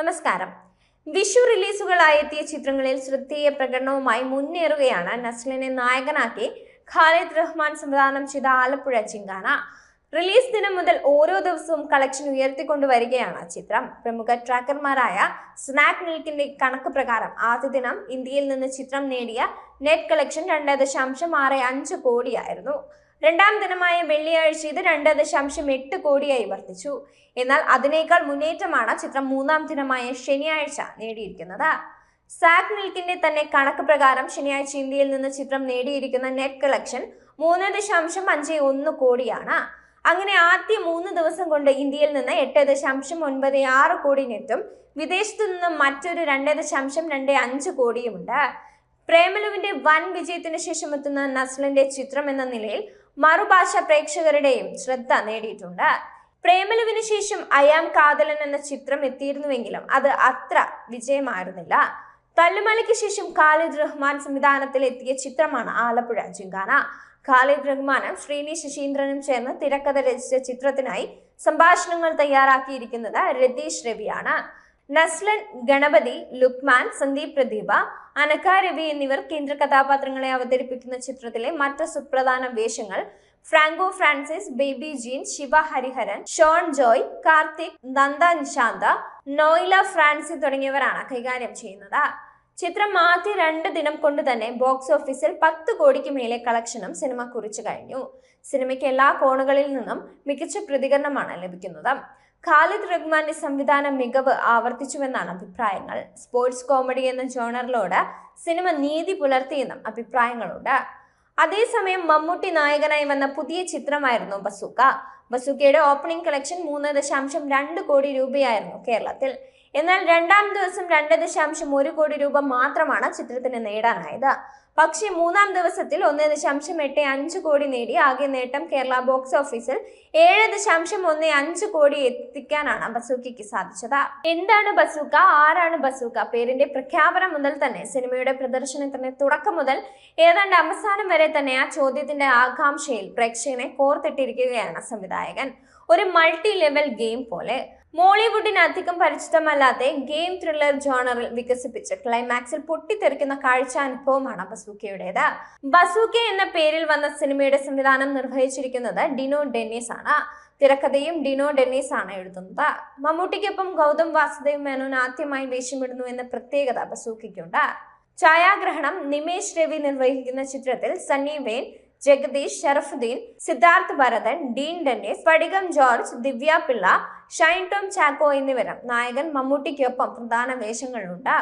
നമസ്കാരം. വിഷു റിലീസുകളായി എത്തിയ ചിത്രങ്ങളിൽ ശ്രദ്ധേയ പ്രകടനവുമായി മുന്നേറുകയാണ് നസ്ലിനെ നായകനാക്കി ഖാലിദ് റഹ്മാൻ സംവിധാനം ചെയ്ത ആലപ്പുഴ ചിങ്കാന. റിലീസ് ദിനം മുതൽ ഓരോ ദിവസവും കളക്ഷൻ ഉയർത്തിക്കൊണ്ടുവരികയാണ് ചിത്രം. പ്രമുഖ ട്രാക്കർമാരായ സ്നാക്ക് മിൽക്കിന്റെ കണക്ക് പ്രകാരം ആദ്യ ദിനം ഇന്ത്യയിൽ നിന്ന് ചിത്രം നേടിയ നെറ്റ് കളക്ഷൻ രണ്ട് ദശാംശം ആറ് അഞ്ച് കോടിയായിരുന്നു. രണ്ടാം ദിനമായ വെള്ളിയാഴ്ച ഇത് രണ്ട് ദശാംശം എട്ട് കോടിയായി വർദ്ധിച്ചു. എന്നാൽ അതിനേക്കാൾ മുന്നേറ്റമാണ് ചിത്രം മൂന്നാം ദിനമായ ശനിയാഴ്ച നേടിയിരിക്കുന്നത്. സാക് മിൽക്കിന്റെ തന്നെ കണക്ക് പ്രകാരം ശനിയാഴ്ച ഇന്ത്യയിൽ നിന്ന് ചിത്രം നേടിയിരിക്കുന്ന നെറ്റ് കളക്ഷൻ മൂന്ന് ദശാംശം അഞ്ച് ഒന്ന് കോടിയാണ്. അങ്ങനെ ആദ്യ മൂന്ന് ദിവസം കൊണ്ട് ഇന്ത്യയിൽ നിന്ന് എട്ട് ദശാംശം ഒൻപത് ആറ് കോടി നെറ്റും വിദേശത്തു നിന്ന് മറ്റൊരു രണ്ട് ദശാംശം രണ്ട് അഞ്ച് കോടിയുമുണ്ട്. പ്രേമലുവിന്റെ വൻ വിജയത്തിന് ശേഷം എത്തുന്ന നസ്ലിന്റെ ചിത്രം എന്ന നിലയിൽ മറുഭാഷ പ്രേക്ഷകരുടെയും ശ്രദ്ധ നേടിയിട്ടുണ്ട്. പ്രേമലുവിന് ശേഷം അയാം കാതലൻ എന്ന ചിത്രം എത്തിയിരുന്നുവെങ്കിലും അത് അത്ര വിജയമായിരുന്നില്ല. തല്ലുമലയ്ക്ക് ശേഷം ഖാലിദ് റഹ്മാൻ സംവിധാനത്തിൽ എത്തിയ ചിത്രമാണ് ആലപ്പുഴ ചിങ്കാന ഖാലിദ് റഹ്മാനും ശ്രീനി ശശീന്ദ്രനും ചേർന്ന് തിരക്കഥ രചിച്ച ചിത്രത്തിനായി സംഭാഷണങ്ങൾ തയ്യാറാക്കിയിരിക്കുന്നത് രതീഷ് രവിയാണ്. നസ്ലൻ ഗണപതി ലുക്മാൻ സന്ദീപ് പ്രദീപ അനക്ക രവി എന്നിവർ കേന്ദ്ര കഥാപാത്രങ്ങളെ അവതരിപ്പിക്കുന്ന ചിത്രത്തിലെ മറ്റ് സുപ്രധാന വേഷങ്ങൾ ഫ്രാങ്കോ ഫ്രാൻസിസ് ബേബി ജീൻ ശിവ ഹരിഹരൻ ഷോൺ ജോയ് കാർത്തിക് നന്ദ നിശാന്ത നോയില ഫ്രാൻസി തുടങ്ങിയവരാണ് കൈകാര്യം ചെയ്യുന്നത്. ചിത്രം ആദ്യ രണ്ട് ദിനം കൊണ്ട് തന്നെ ബോക്സ് ഓഫീസിൽ പത്ത് കോടിക്ക് മേലെ കളക്ഷനും സിനിമ കുറിച്ചു കഴിഞ്ഞു. സിനിമയ്ക്ക് എല്ലാ കോണുകളിൽ നിന്നും മികച്ച പ്രതികരണമാണ് ലഭിക്കുന്നത്. ഖാലിദ് റഹ്മാന്റെ സംവിധാന മികവ് ആവർത്തിച്ചുവെന്നാണ് അഭിപ്രായങ്ങൾ. സ്പോർട്സ് കോമഡി എന്ന ജോണറിലോട് സിനിമ നീതി പുലർത്തിയെന്നും അഭിപ്രായങ്ങളുണ്ട്. അതേസമയം മമ്മൂട്ടി നായകനായി വന്ന പുതിയ ചിത്രമായിരുന്നു ബസൂക്ക. ബസൂക്കയുടെ ഓപ്പണിംഗ് കളക്ഷൻ മൂന്ന് ദശാംശം രണ്ട് കോടി രൂപയായിരുന്നു കേരളത്തിൽ. എന്നാൽ രണ്ടാം ദിവസം രണ്ട് ദശാംശം ഒരു കോടി രൂപ മാത്രമാണ് ചിത്രത്തിന് നേടാനായത്. പക്ഷേ മൂന്നാം ദിവസത്തിൽ ഒന്ന് ദശാംശം എട്ട് അഞ്ച് കോടി നേടി ആകെ നേട്ടം കേരള ബോക്സ് ഓഫീസിൽ ഏഴ് ദശാംശം ഒന്ന് അഞ്ച് കോടി എത്തിക്കാനാണ് ബസൂക്കയ്ക്ക് സാധിച്ചത്. എന്താണ് ബസൂക്ക? ആരാണ് ബസൂക്ക? പേരിന്റെ പ്രഖ്യാപനം മുതൽ തന്നെ സിനിമയുടെ പ്രദർശനത്തിന്റെ തുടക്കം മുതൽ ഏതാണ്ട് അവസാനം വരെ തന്നെ ആ ചോദ്യത്തിന്റെ ആകാംക്ഷയിൽ പ്രേക്ഷകനെ കോർത്തിട്ടിരിക്കുകയാണ് സംവിധായകൻ. ഒരു മൾട്ടി ലെവൽ ഗെയിം പോലെ. മോളിവുഡിന് അധികം പരിചിതമല്ലാതെ ഗെയിം ത്രില്ലർ ജോണറിൽ വികസിപ്പിച്ച് ക്ലൈമാക്സിൽ പൊട്ടിത്തെറിക്കുന്ന കാഴ്ച അനുഭവമാണ് ബസൂക്കയുടേത്. ബസൂക്ക എന്ന പേരിൽ വന്ന സിനിമയുടെ സംവിധാനം നിർവഹിച്ചിരിക്കുന്നത് ഡിനോ ഡെന്നീസ് ആണ് തിരക്കഥയും ഡിനോ ഡെന്നീസ് ആണ് എഴുതുന്നത്. മമ്മൂട്ടിക്കൊപ്പം ഗൗതം വാസുദേവ് മേനോൻ ആദ്യമായി വേഷമിടുന്നു എന്ന പ്രത്യേകത ബസൂക്കയ്ക്കുണ്ട്. ഛായാഗ്രഹണം നിമേഷ് രവി നിർവഹിക്കുന്ന ചിത്രത്തിൽ സണ്ണി വെയിൻ ജഗദീഷ് ഷറഫുദ്ദീൻ സിദ്ധാർത്ഥ് ഭരതൻ ഡീൻ ഡെന്നിസ് പടികം ജോർജ് ദിവ്യ പിള്ള ഷൈൻ ടോം ചാക്കോ എന്നിവരും നായകൻ മമ്മൂട്ടിക്കൊപ്പം പ്രധാന വേഷങ്ങളിലുണ്ട്.